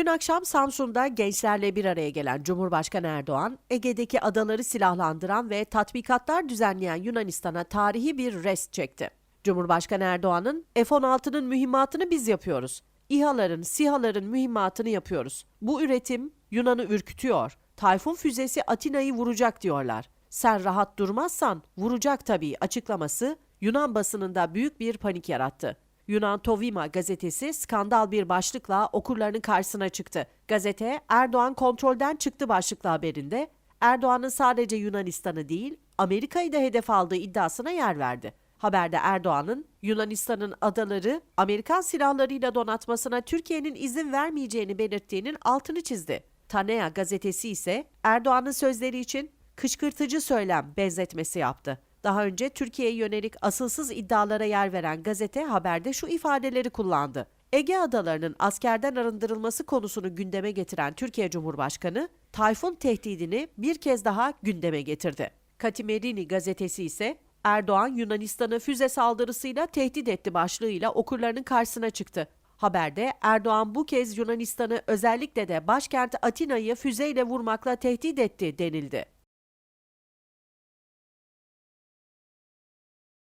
Dün akşam Samsun'da gençlerle bir araya gelen Cumhurbaşkanı Erdoğan, Ege'deki adaları silahlandıran ve tatbikatlar düzenleyen Yunanistan'a tarihi bir rest çekti. Cumhurbaşkanı Erdoğan'ın F-16'nın mühimmatını biz yapıyoruz. İHA'ların, SİHA'ların mühimmatını yapıyoruz. Bu üretim Yunan'ı ürkütüyor. Tayfun füzesi Atina'yı vuracak diyorlar. Sen rahat durmazsan vuracak tabii açıklaması Yunan basınında büyük bir panik yarattı. Yunan Tovima gazetesi skandal bir başlıkla okurlarının karşısına çıktı. Gazete Erdoğan kontrolden çıktı başlıklı haberinde Erdoğan'ın sadece Yunanistan'ı değil Amerika'yı da hedef aldığı iddiasına yer verdi. Haberde Erdoğan'ın Yunanistan'ın adaları Amerikan silahlarıyla donatmasına Türkiye'nin izin vermeyeceğini belirttiğinin altını çizdi. Tanea gazetesi ise Erdoğan'ın sözleri için kışkırtıcı söylem benzetmesi yaptı. Daha önce Türkiye'ye yönelik asılsız iddialara yer veren gazete haberde şu ifadeleri kullandı. Ege adalarının askerden arındırılması konusunu gündeme getiren Türkiye Cumhurbaşkanı, Tayfun tehdidini bir kez daha gündeme getirdi. Katimerini gazetesi ise Erdoğan Yunanistan'ı füze saldırısıyla tehdit etti başlığıyla okurlarının karşısına çıktı. Haberde Erdoğan bu kez Yunanistan'ı özellikle de başkent Atina'yı füzeyle vurmakla tehdit etti denildi.